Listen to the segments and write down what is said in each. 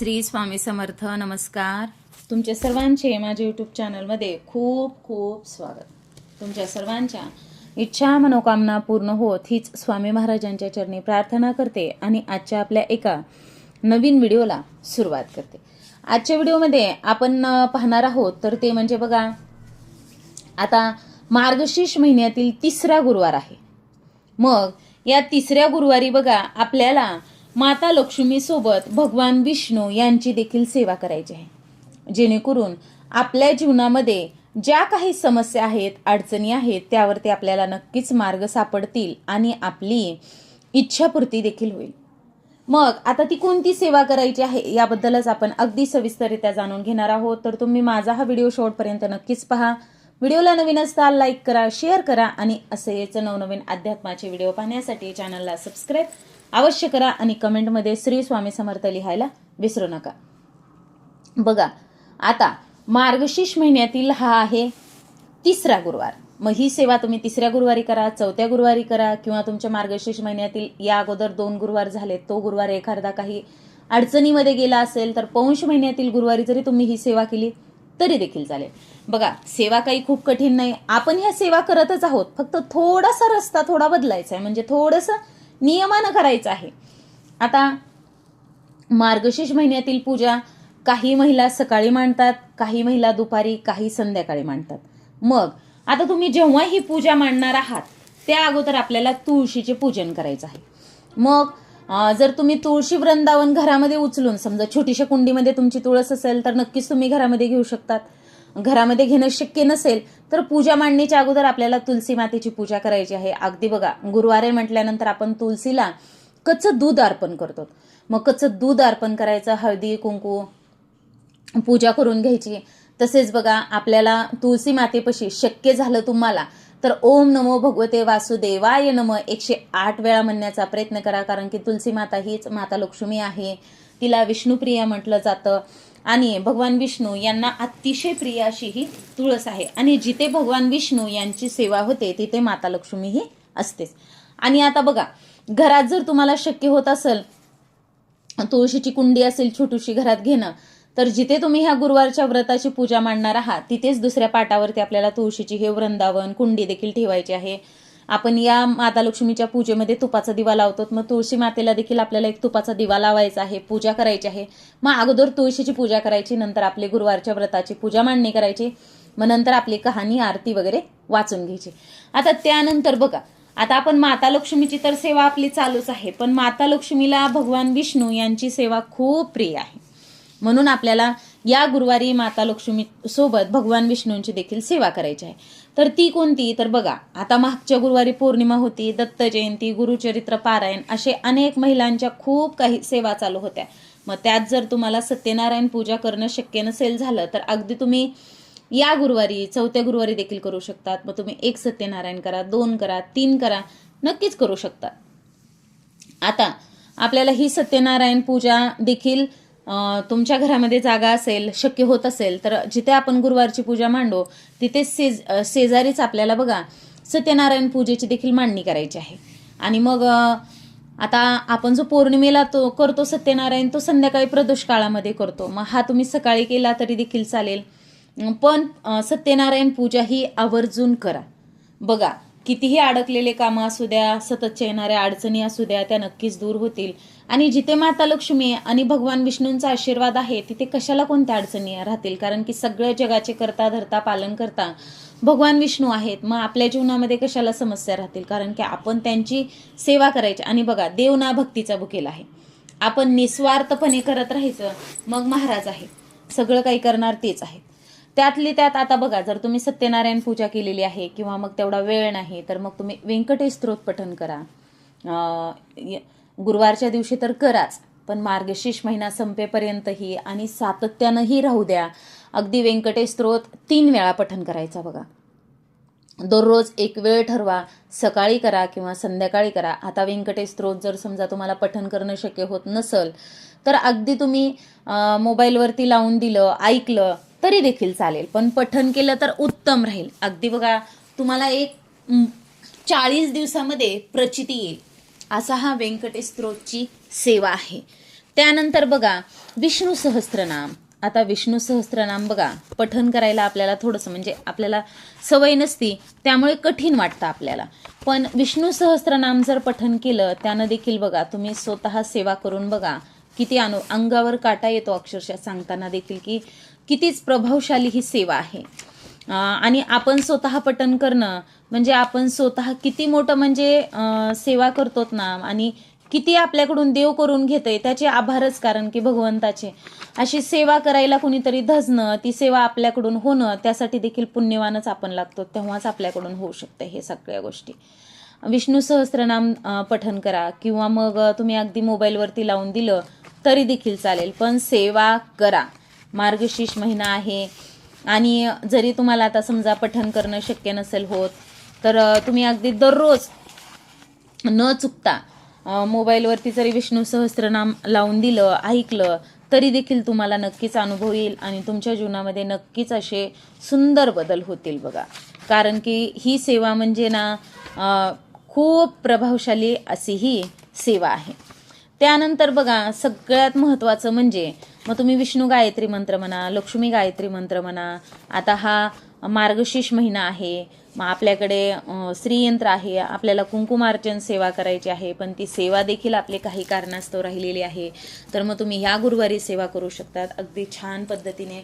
श्री स्वामी समर्थ नमस्कार. तुमच्या सर्वांचे माझ्या यूट्यूब चॅनलमध्ये खूप खूप स्वागत. तुमच्या सर्वांच्या इच्छा मनोकामना पूर्ण होत हीच स्वामी महाराजांच्या चरणी प्रार्थना करते आणि आजच्या आपल्या एका नवीन व्हिडिओला सुरुवात करते. आजच्या व्हिडिओमध्ये आपण पाहणार आहोत तर ते म्हणजे बघा आता मार्गशीर्ष महिन्यातील तिसरा गुरुवार आहे. मग या तिसऱ्या गुरुवारी बघा आपल्याला माता लक्ष्मीसोबत भगवान विष्णू यांची देखील सेवा करायची आहे. जेणेकरून आपल्या जीवनामध्ये ज्या काही समस्या आहेत अडचणी आहेत त्यावरती आपल्याला नक्कीच मार्ग सापडतील आणि आपली इच्छापूर्ती देखील होईल. मग आता ती कोणती सेवा करायची आहे याबद्दलच आपण अगदी सविस्तररित्या जाणून घेणार आहोत. तर तुम्ही माझा हा व्हिडिओ शेवटपर्यंत नक्कीच पहा. व्हिडिओला नवीन असता लाईक करा शेअर करा आणि असेच नवनवीन अध्यात्माचे व्हिडिओ पाहण्यासाठी चॅनलला सबस्क्राईब अवश्य करा आणि कमेंटमध्ये श्री स्वामी समर्थ लिहायला विसरू नका. बघा आता मार्गशीर्ष महिन्यातील हा आहे तिसरा गुरुवार. मग ही सेवा तुम्ही तिसऱ्या गुरुवारी करा चौथ्या गुरुवारी करा किंवा तुमच्या मार्गशीर्ष महिन्यातील या अगोदर दोन गुरुवार झाले तो गुरुवार एखादा काही अडचणीमध्ये गेला असेल तर पौंश महिन्यातील गुरुवारी जरी तुम्ही ही सेवा केली तरी देखील चालेल. बघा सेवा काही खूप कठीण नाही. आपण ह्या सेवा करतच आहोत. फक्त थोडासा रस्ता थोडा बदलायचा आहे. म्हणजे थोडंसं नियमानं करायचं आहे. आता मार्गशीर्ष महिन्यातील पूजा काही महिला सकाळी मांडतात काही महिला दुपारी काही संध्याकाळी मांडतात. मग आता तुम्ही जेव्हा ही पूजा मांडणार आहात त्या अगोदर आपल्याला तुळशीचे पूजन करायचं आहे. मग जर तुम्ही तुळशी वृंदावन घरामध्ये उचलून समजा छोटीशा कुंडीमध्ये तुमची तुळस असेल तर नक्कीच तुम्ही घरामध्ये घेऊ शकतात. घरामध्ये घेणं शक्य नसेल तर पूजा मांडणीच्या अगोदर आपल्याला तुलसी मातेची पूजा करायची आहे. अगदी बघा गुरुवारे म्हटल्यानंतर आपण तुलसीला कच्चं दूध अर्पण करतो. मग कच्चं दूध अर्पण करायचं हळदी कुंकू पूजा करून घ्यायची. तसेच बघा आपल्याला तुळसी मातेपाशी शक्य झालं तुम्हाला तर ओम नमो भगवते वासुदेवाय नम. एकशे आठ वेळा म्हणण्याचा प्रयत्न करा कारण की तुलसी माता हीच माता लक्ष्मी आहे. तिला विष्णुप्रिया म्हटलं जातं. आणि भगवान विष्णू यांना अतिशय प्रिय अशी ही तुळस आहे. आणि जिथे भगवान विष्णू यांची सेवा होते तिथे माता लक्ष्मी ही असतेच. आणि आता बघा घरात जर तुम्हाला शक्य होत असेल तुळशीची कुंडी असेल छोटीशी घरात घेणं तर जिथे तुम्ही ह्या गुरुवारच्या व्रताची पूजा मांडणार आहात तिथेच दुसऱ्या पाटावरती आपल्याला तुळशीची हे वृंदावन कुंडी देखील ठेवायची आहे. आपण या माता लक्ष्मीच्या पूजेमध्ये तुपाचा दिवा लावतो मग तुळशी मातेला देखील आपल्याला एक तुपाचा दिवा लावायचा आहे पूजा करायची आहे. मग अगोदर तुळशीची पूजा करायची नंतर आपली गुरुवारच्या व्रताची पूजा मांडणी करायची मग नंतर आपली कहाणी आरती वगैरे वाचून घ्यायची. आता त्यानंतर बघा आता आपण माता लक्ष्मीची तर सेवा आपली चालूच आहे पण माता लक्ष्मीला भगवान विष्णू यांची सेवा खूप प्रिय आहे. म्हणून आपल्याला या गुरुवारी माता लक्ष्मी सोबत भगवान विष्णूंची देखील सेवा करायची आहे. तर ती कोणती? तर बघा आता मागच्या गुरुवारी पौर्णिमा होती दत्त जयंती गुरुचरित्र पारायण असे अनेक महिलांच्या खूप काही सेवा चालू होत्या. मग त्यात जर तुम्हाला सत्यनारायण पूजा करणं शक्य नसेल झालं तर अगदी तुम्ही या गुरुवारी चौथ्या गुरुवारी देखील करू शकतात. मग तुम्ही एक सत्यनारायण करा दोन करा तीन करा नक्कीच करू शकता. आता आपल्याला ही सत्यनारायण पूजा देखील तुमच्या घरामध्ये जागा असेल शक्य होत असेल तर जिथे आपण गुरुवारची पूजा मांडू तिथे शेज शेजारीच आपल्याला बघा सत्यनारायण पूजेची देखील मांडणी करायची आहे. आणि मग आता आपण जो पौर्णिमेला तो करतो सत्यनारायण तो संध्याकाळी प्रदोष काळामध्ये करतो. मग हा तुम्ही सकाळी केला तरी देखील चालेल. पण सत्यनारायण पूजा ही आवर्जून करा. बघा कितीही अडकलेले कामं असू द्या सततच्या येणाऱ्या अडचणी असू द्या त्या नक्कीच दूर होतील. आणि जिथे माता लक्ष्मी आणि भगवान विष्णूंचा आशीर्वाद आहे तिथे कशाला कोणत्या अडचणी राहतील? कारण की सगळ्या जगाचे करता धरता पालन करता भगवान विष्णू आहेत. मग आपल्या जीवनामध्ये कशाला समस्या राहतील? कारण की आपण त्यांची सेवा करायची. आणि बघा देव ना भक्तीचा बुकेला आहे. आपण निस्वार्थपणे करत राहायचं मग महाराज आहे. सगळं काही करणार तेच आहेत त्यातली त्यात आता बघा जर तुम्ही सत्यनारायण पूजा केलेली आहे किंवा मग तेवढा वेळ नाही तर मग तुम्ही व्यंकटेश स्त्रोत पठन करा य- गुरुवारच्या दिवशी तर कराच पण मार्गशीर्ष महिना संपेपर्यंतही आणि सातत्यानंही राहू द्या. अगदी व्यंकटेश स्त्रोत तीन वेळा पठन करायचा बघा. दररोज एक वेळ ठरवा सकाळी करा किंवा संध्याकाळी करा. आता व्यंकटेश स्त्रोत जर समजा तुम्हाला पठन करणं शक्य होत नसल तर अगदी तुम्ही मोबाईलवरती लावून दिलं ऐकलं तरी देखील चालेल. पण पठन केलं तर उत्तम राहील. अगदी बघा तुम्हाला एक चाळीस दिवसामध्ये प्रचिती येईल. असा हा व्यंकटेश स्त्रोतची सेवा आहे. त्यानंतर बघा विष्णू सहस्त्रनाम. आता विष्णू सहस्त्रनाम बघा पठन करायला आपल्याला थोडंसं म्हणजे आपल्याला सवय नसती त्यामुळे कठीण वाटतं आपल्याला. पण विष्णू सहस्त्रनाम जर पठन केलं त्यानं देखील बघा तुम्ही स्वतः सेवा करून बघा किती अनु अंगावर काटा येतो अक्षरशः सांगताना देखील की कितीच प्रभावशाली ही सेवा आहे. आणि आपण स्वतः पठन करणं म्हणजे आपण स्वतः किती मोठं म्हणजे सेवा करतोत ना आणि किती आपल्याकडून देव करून घेतंय त्याचे आभारच कारण की भगवंताचे. अशी सेवा करायला कुणीतरी धजणं ती सेवा आपल्याकडून होणं त्यासाठी देखील पुण्यवानच आपण लागतो तेव्हाच आपल्याकडून होऊ शकतं हे सगळ्या गोष्टी. विष्णू सहस्रनाम पठन करा किंवा मग तुम्ही अगदी मोबाईलवरती लावून दिलं तरी देखील चालेल पण सेवा करा. मार्गशीर्ष महिना आहे. आणि जरी तुम्हाला आता समजा पठन करणं शक्य नसेल होत तर तुम्ही अगदी दररोज न चुकता मोबाईलवरती जरी विष्णू सहस्त्रनाम लावून दिलं ऐकलं तरी देखील तुम्हाला नक्कीच अनुभव येईल आणि तुमच्या जीवनामध्ये नक्कीच असे सुंदर बदल होतील बघा. कारण की ही सेवा म्हणजे ना खूप प्रभावशाली अशी ही सेवा आहे. त्यानंतर बघा सगळ्यात महत्त्वाचं म्हणजे मग तुम्ही विष्णू गायत्री मंत्र म्हणा लक्ष्मी गायत्री मंत्र म्हणा आता हा मार्गशीर्ष महिना आहे मग आपल्याकडे श्रीयंत्र आहे आपल्याला कुंकुमार्चन सेवा करायची आहे पण ती सेवा देखील आपली काही कारणास्तव राहिलेली आहे. तर मग तुम्ही ह्या गुरुवारी सेवा करू शकतात. अगदी छान पद्धतीने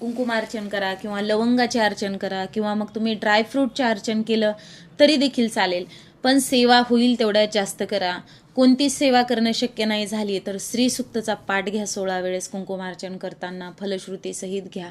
कुंकुमार्चन करा किंवा लवंगाचे अर्चन करा किंवा मग तुम्ही ड्रायफ्रूटचे अर्चन केलं तरी देखील चालेल. पण सेवा होईल तेवढ्या जास्त करा. कोणतीच सेवा करणं शक्य नाही झाली तर श्रीसुक्तचा पाठ घ्या सोळा वेळेस कुंकुमार्चन करताना फलश्रुतीसहित घ्या.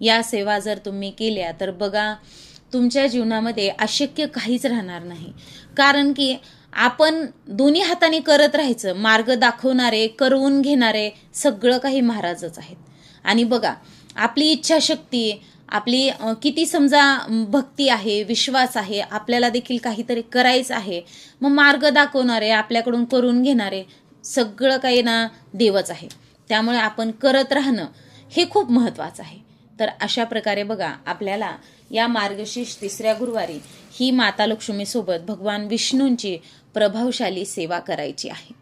या सेवा जर तुम्ही केल्या तर बघा तुमच्या जीवनामध्ये अशक्य काहीच राहणार नाही. कारण की आपण दोन्ही हाताने करत राहायचं मार्ग दाखवणारे करवून घेणारे सगळं काही महाराजच आहेत. आणि बघा आपली इच्छाशक्ती आपली किती समजा भक्ती आहे विश्वास आहे आपल्याला देखील काहीतरी करायचं आहे मग मार्ग दाखवणारे आपल्याकडून करून घेणारे सगळं काही ना देवच आहे. त्यामुळे आपण करत राहणं हे खूप महत्त्वाचं आहे. तर अशा प्रकारे बघा आपल्याला या मार्गशीर्ष तिसऱ्या गुरुवारी ही माता लक्ष्मीसोबत भगवान विष्णूंची प्रभावशाली सेवा करायची आहे.